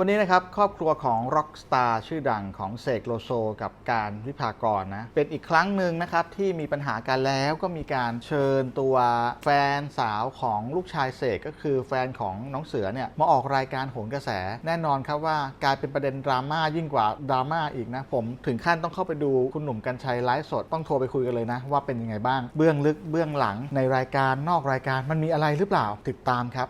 วันนี้นะครับครอบครัวของร็อกสตาร์ชื่อดังของเสกโลโซกับการวิภากรนะ เป็นอีกครั้งหนึ่งนะครับที่มีปัญหากันแล้วก็มีการเชิญตัวแฟนสาวของลูกชายเสกก็คือแฟนของน้องเสือเนี่ยมาออกรายการโหนกระแส แน่นอนครับว่ากลายเป็นประเด็นดราม่ายิ่งกว่าดราม่าอีกนะ ผมถึงขั้นต้องเข้าไปดูคุณหนุ่มกัญชัยไลฟ์สดต้องโทรไปคุยกันเลยนะ ว่าเป็นยังไงบ้าง เบื้องลึกเบื้องหลังในรายการนอกรายการมันมีอะไรหรือเปล่าติดตามครับ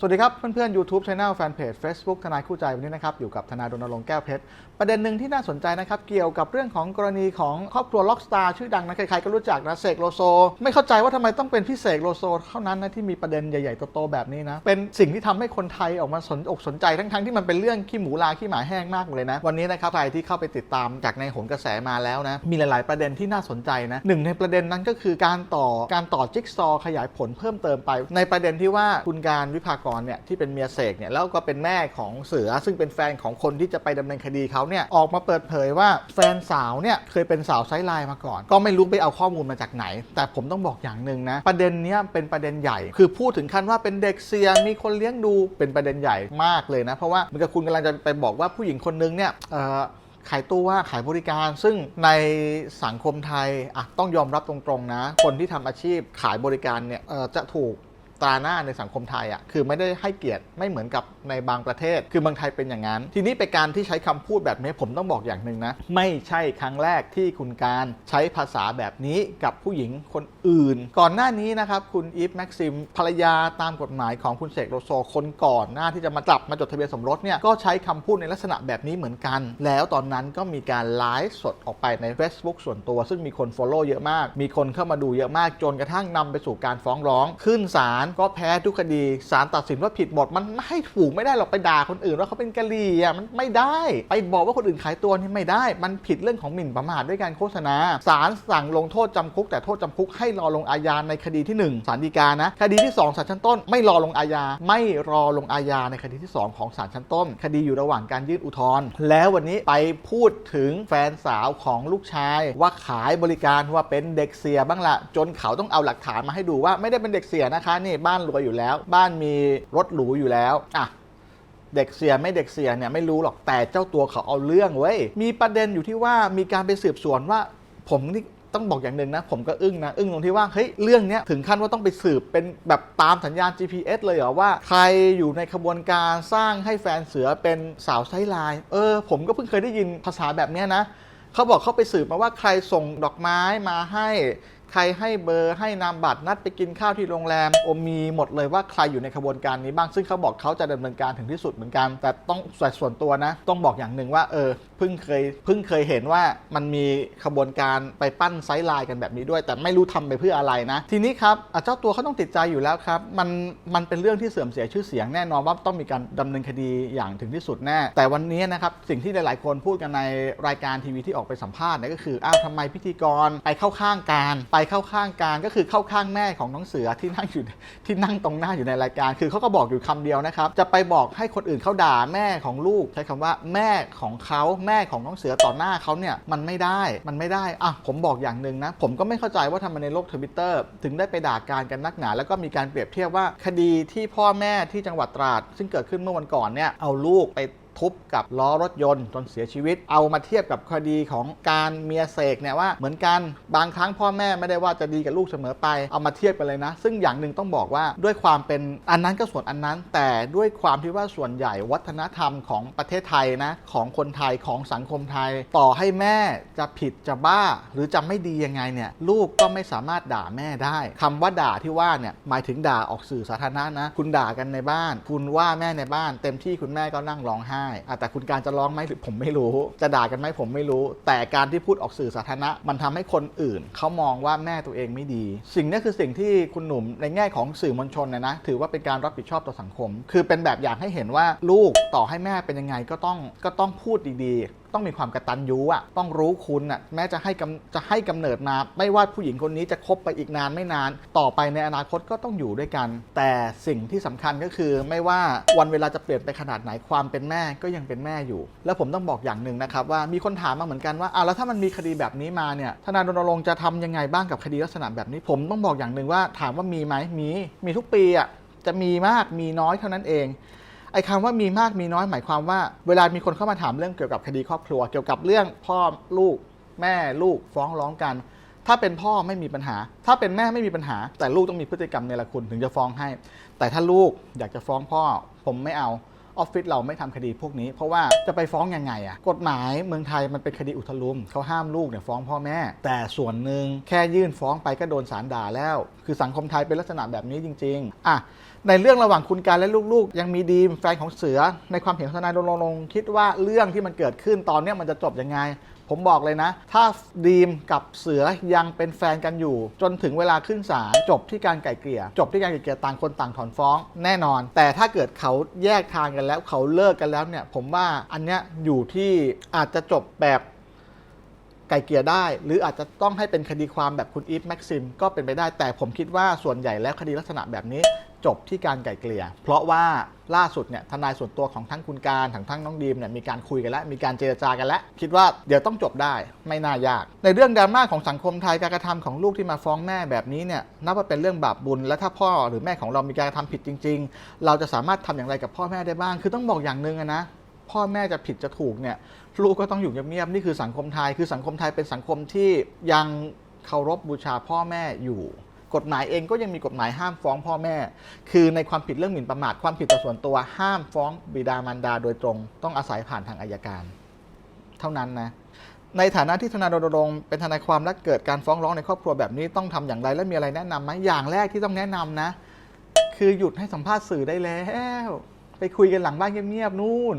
สวัสดีครับ เพื่อนๆ YouTube Channel Fanpage Facebook ทนายคู่ใจวันนี้นะครับ อยู่กับทนายรณรงค์แก้วเพชร ประเด็นหนึ่งที่น่าสนใจนะครับ เกี่ยวกับเรื่องของกรณีของครอบครัวล็อกสตาร์ชื่อดังนะ ใครๆ ก็รู้จักนะเสกโลโซ ไม่เข้าใจว่าทำไมต้องเป็นพี่เสกโลโซเท่านั้นนะ ที่มีประเด็นใหญ่ๆโตๆแบบนี้นะ เป็นสิ่งที่ทำให้คนไทยออกมาสนอกสนใจทั้งๆที่มันเป็นเรื่องขี้หมูลาขี้หมาแห้งมากเลยนะวันนี้นะครับใครที่เข้าไปติดตามจากในโหนกระแสมาแล้วนะมีหลายๆประเด็นที่น่าสนใจนะหนึ่งในประเด็นนั้นก็คือการต่อการต่อจิ๊กซอขยายผลเพิ่มเติมไป ในประเด็นที่ว่าคุณการวิภากรเนี่ยที่เป็นเมียเสกเนี่ยแล้วก็เป็นแม่ของเสือ ซึ่งเป็นแฟนของคนที่จะไปดำเนินคดีเขาเนี่ยออกมาเปิดเผยว่าแฟนสาวเนี่ยเคยเป็นสาวไซส์ไลน์มาก่อน ก็ไม่รู้ไปเอาข้อมูลมาจากไหน แต่ผมต้องบอกอย่างหนึ่งนะประเด็นเนี้ยเป็นประเด็นใหญ่ คือพูดถึงขั้นว่าเป็นเด็กเสียมีคนเลี้ยงดูเป็นประเด็นใหญ่มากเลยนะเพราะว่าเมือนกับคุณกำลังจะไปบอกว่าผู้หญิงคนนึงเนี่ยขายตัวขายบริการ ซึ่งในสังคมไทยอะต้องยอมรับตรงๆนะ คนที่ทำอาชีพขายบริการเนี่ยจะถูก ตราหน้าในสังคมไทยอะคือไม่ได้ให้เกียรติไม่เหมือนกับในบางประเทศ คือเมืองไทยเป็นอย่างนั้น ทีนี้ไปการที่ใช้คำพูดแบบนี้ผมต้องบอกอย่างหนึ่งนะ ไม่ใช่ครั้งแรกที่คุณการใช้ภาษาแบบนี้กับผู้หญิงคนอื่น ก่อนหน้านี้นะครับคุณอีฟแม็กซิมภรรยาตามกฎหมายของคุณเสกโลโซคนก่อนหน้าที่จะมาจับมาจดทะเบียนสมรสเนี่ยก็ใช้คำพูดในลักษณะแบบนี้เหมือนกัน แล้วตอนนั้นก็มีการไลฟ์สดออกไปใน Facebook ส่วนตัว ซึ่งมีคน Follow เยอะมาก มีคนเข้ามาดูเยอะมากจนกระทั่งนำไปสู่การฟ้องร้องขึ้นศาลก็แพ้ทุกคดีศาลตัดสินว่าผิดหมด มันไม่ให้ถูกไม่ได้หรอกไปด่าคนอื่นว่าเขาเป็นกะลีอะมันไม่ได้ ไปบอกว่าคนอื่นขายตัวนี่ไม่ได้ มันผิดเรื่องของหมิ่นประมาทด้วยการโฆษณาศาลสั่งลงโทษจำคุก แต่โทษจำคุกให้รอลงอาญาในคดีที่หนึ่งศาลฎีกานะคดีที่สองศาลชั้นต้น ไม่รอลงอาญาไม่รอลงอาญาในคดีที่สองของศาลชั้นต้น คดีอยู่ระหว่างการยื่นอุทธรณ์แล้ววันนี้ไปพูดถึงแฟนสาวของลูกชาย ว่าขายบริการว่าเป็นเด็กเสียบ้างละจนเขาต้องเอาหลักฐานมาให้ดูว่าไม่ได้เป็นเด็กเสียนะคะนี่บ้านรวยอยู่แล้ว บ้านมีรถหรูอยู่แล้วอะเด็กเสียไม่เด็กเสียเนี่ยไม่รู้หรอกแต่เจ้าตัวเขาเอาเรื่องเว้ยมีประเด็นอยู่ที่ว่ามีการไปสืบสวนว่า ผมนี่ต้องบอกอย่างหนึ่งนะ ผมก็อึ้งนะอึ้งตรงที่ว่าเฮ้ยเรื่องเนี้ยถึงขั้นว่าต้องไปสืบเป็นแบบตามสัญญาณ GPS เลยเหรอว่า ใครอยู่ในขบวนการสร้างให้แฟนเสือเป็นสาวไซส์ไลน์เออ ผมก็เพิ่งเคยได้ยินภาษาแบบเนี้ยนะเขาบอกเขาไปสืบมาว่าใครส่งดอกไม้มาให้ ใครให้เบอร์ให้นามบัตรนัดไปกินข้าวที่โรงแรมโอมีหมดเลยว่าใครอยู่ในขบวนการนี้บ้างซึ่งเขาบอกเขาจะดำเนินการถึงที่สุดเหมือนกัน แต่ต้องส่วนตัวนะ ต้องบอกอย่างหนึ่งว่าเออ เพิ่งเคยเพิ่งเคยเห็นว่ามันมีขบวนการไปปั้นไซส์ไลน์กันแบบนี้ด้วย แต่ไม่รู้ทำไปเพื่ออะไรนะ ทีนี้ครับเจ้าตัวเขาต้องติดใจอยู่แล้วครับ มันมันเป็นเรื่องที่เสื่อมเสียชื่อเสียงแน่นอนว่าต้องมีการดำเนินคดีอย่างถึงที่สุดแน่ แต่วันนี้นะครับสิ่งที่หลาย ๆ คนพูดกันในรายการทีวีที่ออกไปสัมภาษณ์เนี่ยก็คืออ้าวทำไมพิธีกรไปเข้าข้างการ ไปเข้าข้างการก็คือเข้าข้างแม่ของน้องเสือที่นั่งอยู่ที่นั่งตรงหน้าอยู่ในรายการ คือเขาก็บอกอยู่คำเดียวนะครับจะไปบอกให้คนอื่นเขาด่าแม่ของลูกใช้คำว่าแม่ของเขาแม่ของน้องเสือต่อหน้าเขาเนี่ยมันไม่ได้มันไม่ได้อะผมบอกอย่างหนึ่งนะผมก็ไม่เข้าใจว่าทำไมในโลกทวิตเตอร์ถึงได้ไปด่าการกันนักหนาแล้วก็มีการเปรียบเทียบว่าคดีที่พ่อแม่ที่จังหวัดตราด ซึ่งเกิดขึ้นเมื่อวันก่อนเนี่ยเอาลูกไป ทุบกับล้อรถยนต์จนเสียชีวิต เอามาเทียบกับคดีของการเมียเสกเนี่ยว่าเหมือนกันบางครั้งพ่อแม่ไม่ได้ว่าจะดีกับลูกเสมอไปเอามาเทียบกันเลยนะ ซึ่งอย่างหนึ่งต้องบอกว่าด้วยความเป็นอันนั้นก็ส่วนอันนั้น แต่ด้วยความที่ว่าส่วนใหญ่วัฒนธรรมของประเทศไทยนะของคนไทยของสังคมไทย ต่อให้แม่จะผิดจะบ้า หรือจะไม่ดียังไงเนี่ยลูกก็ไม่สามารถด่าแม่ได้คำว่าด่าที่ว่าเนี่ยหมายถึงด่าออกสื่อสาธารณะนะ คุณด่ากันในบ้าน คุณว่าแม่ในบ้าน เต็มที่คุณแม่ก็นั่งร้องไห้อะแต่คุณการจะร้องไหมหรือผมไม่รู้ จะด่ากันไหมผมไม่รู้ แต่การที่พูดออกสื่อสาธารณะ มันทำให้คนอื่นเขามองว่าแม่ตัวเองไม่ดี สิ่งนี้คือสิ่งที่คุณหนุ่มในแง่ของสื่อมวลชนนะนะถือว่าเป็นการรับผิดชอบต่อสังคม คือเป็นแบบอย่างให้เห็นว่าลูกต่อให้แม่เป็นยังไงก็ต้องก็ต้องพูดดีๆ ต้องมีความกระตัญญูอะต้องรู้คุณอะแม้จะให้กำจะให้กำเนิดมา ไม่ว่าผู้หญิงคนนี้จะคบไปอีกนานไม่นาน ต่อไปในอนาคตก็ต้องอยู่ด้วยกัน แต่สิ่งที่สำคัญก็คือ ไม่ว่าวันเวลาจะเปลี่ยนไปขนาดไหนความเป็นแม่ก็ยังเป็นแม่อยู่ แล้วผมต้องบอกอย่างหนึ่งนะครับว่ามีคนถามมาเหมือนกันว่าอ้าวแล้วถ้ามันมีคดีแบบนี้มาเนี่ยทนายรณรงค์จะทำยังไงบ้างกับคดีลักษณะแบบนี้ผมต้องบอกอย่างหนึ่งว่าถามว่ามีไหมมีมีทุกปีอะจะมีมากมีน้อยเท่านั้นเอง ไอ้คำว่ามีมากมีน้อยหมายความว่า เวลามีคนเข้ามาถามเรื่องเกี่ยวกับคดีครอบครัว เกี่ยวกับเรื่องพ่อลูก แม่ลูกฟ้องร้องกัน ถ้าเป็นพ่อไม่มีปัญหา ถ้าเป็นแม่ไม่มีปัญหา แต่ลูกต้องมีพฤติกรรมในละคุณถึงจะฟ้องให้ แต่ถ้าลูกอยากจะฟ้องพ่อ ผมไม่เอา ออฟฟิศเราไม่ทำคดีพวกนี้ เพราะว่าจะไปฟ้องยังไงอะกฎหมายเมืองไทยมันเป็นคดีอุทลุมเขาห้ามลูกเนี่ยฟ้องพ่อแม่ แต่ส่วนหนึ่งแค่ยื่นฟ้องไปก็โดนศาลด่าแล้ว คือสังคมไทยเป็นลักษณะแบบนี้จริง ๆอะในเรื่องระหว่างคุณการและลูกๆ ยังมีดีมแฟนของเสือในความเห็นของทนายรณรงค์คิดว่าเรื่องที่มันเกิดขึ้นตอนนี้มันจะจบยังไง ผมบอกเลยนะ ถ้าดีมกับเสือยังเป็นแฟนกันอยู่ จนถึงเวลาขึ้นศาลจบที่การไก่เกลี่ย จบที่การไก่เกลี่ยต่างคนต่างถอนฟ้อง แน่นอน แต่ถ้าเกิดเขาแยกทางกันแล้วเขาเลิกกันแล้วเนี่ย ผมว่าอันเนี้ยอยู่ที่อาจจะจบแบบไกลเกลี่ยได้ หรืออาจจะต้องให้เป็นคดีความแบบคุณอีฟแม็กซิมก็เป็นไปได้แต่ผมคิดว่าส่วนใหญ่แล้วคดีลักษณะแบบนี้ จบที่การไกลเกลี่ย เพราะว่าล่าสุดเนี่ยทนายส่วนตัวของทั้งคุณการทั้งทั้งน้องดีมเนี่ยมีการคุยกันแล้ว มีการเจรจากันแล้ว คิดว่าเดี๋ยวต้องจบได้ไม่น่ายาก ในเรื่องดราม่าของสังคมไทยการกระทำของลูกที่มาฟ้องแม่แบบนี้เนี่ยนับว่าเป็นเรื่องบาปบุญและถ้าพ่อหรือแม่ของเรามีการกระทำผิดจริง ๆ เราจะสามารถทำอย่างไรกับพ่อแม่ได้บ้าง คือต้องบอกอย่างหนึ่งนะพ่อแม่จะผิดจะถูกเนี่ยลูกก็ต้องอยู่เงียบๆนี่คือสังคมไทย คือสังคมไทยเป็นสังคมที่ยังเคารพบูชาพ่อแม่อยู่ กฎหมายเองก็ยังมีกฎหมายห้ามฟ้องพ่อแม่ คือในความผิดเรื่องหมิ่นประมาทความผิดต่อส่วนตัวห้ามฟ้องบิดามารดาโดยตรง ต้องอาศัยผ่านทางอายการ เท่านั้นนะในฐานะที่ทนายรณรงค์เป็นทนายความและเกิดการฟ้องร้องในครอบครัวแบบนี้ต้องทำอย่างไรและมีอะไรแนะนำไหมอย่างแรกที่ต้องแนะนำนะ คือหยุดให้สัมภาษณ์สื่อได้แล้ว ไปคุยกันหลังบ้านเงียบๆนู่น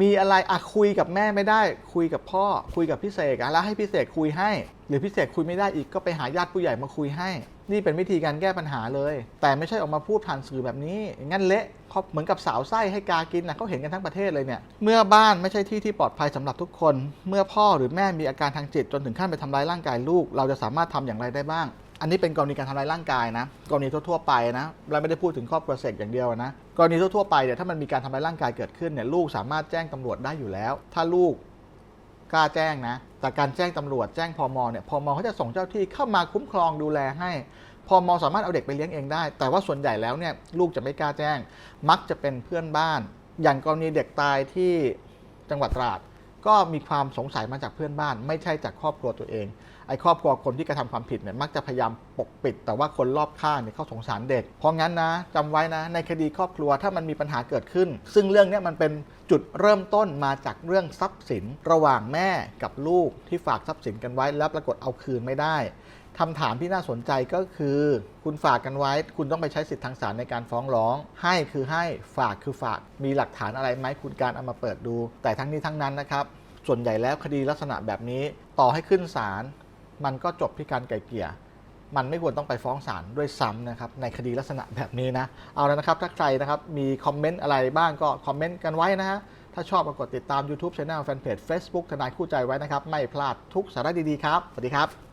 มีอะไรอะคุยกับแม่ไม่ได้ คุยกับพ่อ คุยกับพี่เสกอะแล้วให้พี่เสกคุยให้ หรือพี่เสกคุยไม่ได้อีกก็ไปหาญาติผู้ใหญ่มาคุยให้ นี่เป็นวิธีการแก้ปัญหาเลย แต่ไม่ใช่ออกมาพูดผ่านสื่อแบบนี้งั้นเละเขาเหมือนกับสาวไส้ให้กากินนะเขาเห็นกันทั้งประเทศเลยเนี่ยเมื่อบ้านไม่ใช่ที่ที่ปลอดภัยสำหรับทุกคน เมื่อพ่อหรือแม่มีอาการทางจิตจนถึงขั้นไปทำร้ายร่างกายลูก เราจะสามารถทำอย่างไรได้บ้าง อันนี้เป็นกรณีการทำร้ายร่างกายนะกรณีทั่วๆไปนะเราไม่ได้พูดถึงครอบครัวเสกอย่างเดียวนะกรณีทั่วๆไปเนี่ยถ้ามันมีการทำร้ายร่างกายเกิดขึ้นเนี่ยลูกสามารถแจ้งตำรวจได้อยู่แล้ว ถ้าลูกกล้าแจ้งนะแต่การแจ้งตำรวจแจ้งพมเนี่ยพมเขาจะส่งเจ้าที่เข้ามาคุ้มครองดูแลให้พมสามารถเอาเด็กไปเลี้ยงเองได้ แต่ว่าส่วนใหญ่แล้วเนี่ยลูกจะไม่กล้าแจ้ง มักจะเป็นเพื่อนบ้าน อย่างกรณีเด็กตายที่จังหวัดตราด ก็มีความสงสัยมาจากเพื่อนบ้าน ไม่ใช่จากครอบครัวตัวเองไอ้ครอบครัวคนที่กระทำความผิดเนี่ยมักจะพยายามปกปิด แต่ว่าคนรอบข้างเนี่ยเขาสงสารเด็ก เพราะงั้นนะจำไว้นะ ในคดีครอบครัวถ้ามันมีปัญหาเกิดขึ้น ซึ่งเรื่องนี้มันเป็นจุดเริ่มต้นมาจากเรื่องทรัพย์สิน ระหว่างแม่กับลูกที่ฝากทรัพย์สินกันไว้แล้วปรากฏเอาคืนไม่ได้ คำถามที่น่าสนใจก็คือ คุณฝากกันไว้ คุณต้องไปใช้สิทธิ์ทางศาลในการฟ้องร้อง ให้คือให้ฝากคือฝาก มีหลักฐานอะไรไหมคุณการเอามาเปิดดู แต่ทั้งนี้ทั้งนั้นนะครับ ส่วนใหญ่แล้วคดีลักษณะแบบนี้ ต่อให้ขึ้นศาลมันก็จบที่การไกล่เกลี่ยมันไม่ควรต้องไปฟ้องศาลด้วยซ้ำนะครับในคดีลักษณะแบบนี้นะ เอาแล้วนะครับ ถ้าใครนะครับมีคอมเมนต์อะไรบ้างก็คอมเมนต์กันไว้นะฮะ ถ้าชอบก็กดติดตาม YouTube Channel Fanpage Facebook ทนายคู่ใจไว้นะครับ ไม่พลาดทุกสาระดี ๆ ครับ สวัสดีครับ